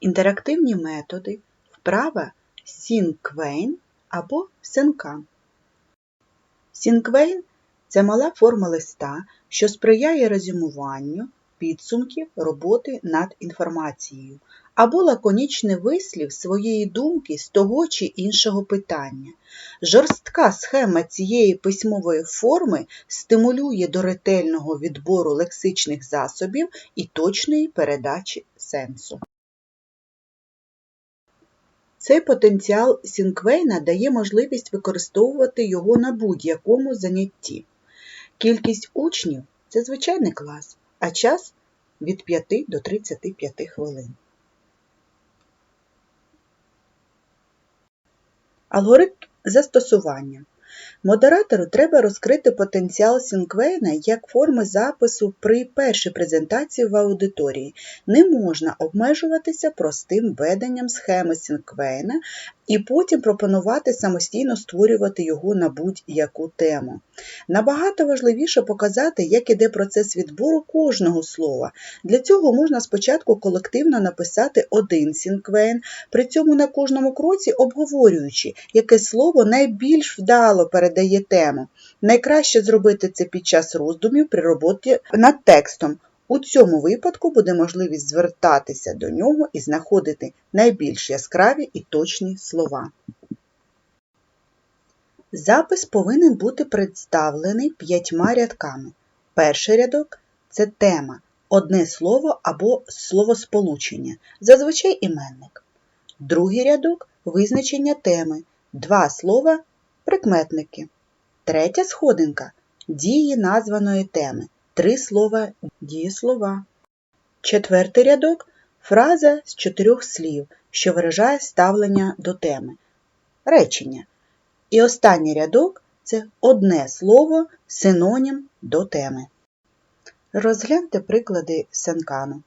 Інтерактивні методи, вправа Сінквейн або Сенкан. Сінквейн це мала форма листа, що сприяє резюмуванню підсумків роботи над інформацією або лаконічний вислів своєї думки з того чи іншого питання. Жорстка схема цієї письмової форми стимулює до ретельного відбору лексичних засобів і точної передачі сенсу. Цей потенціал Сінквейна дає можливість використовувати його на будь-якому занятті. Кількість учнів це звичайний клас, а час від 5 до 35 хвилин. Алгоритм застосування. Модератору треба розкрити потенціал Сінквейна як форми запису при першій презентації в аудиторії. Не можна обмежуватися простим веденням схеми Сінквейна і потім пропонувати самостійно створювати його на будь-яку тему. Набагато важливіше показати, як іде процес відбору кожного слова. Для цього можна спочатку колективно написати один Сінквейн, при цьому на кожному кроці обговорюючи, яке слово найбільш вдало передає тему. Найкраще зробити це під час роздумів при роботі над текстом. У цьому випадку буде можливість звертатися до нього і знаходити найбільш яскраві і точні слова. Запис повинен бути представлений п'ятьма рядками. Перший рядок це тема, одне слово або словосполучення, зазвичай іменник. Другий рядок визначення теми, два слова прикметники. Третя сходинка дії названої теми, три слова дієслова. Четвертий рядок фраза з чотирьох слів, що виражає ставлення до теми. Речення. І останній рядок це одне слово, синонім до теми. Розгляньте приклади Сенкану.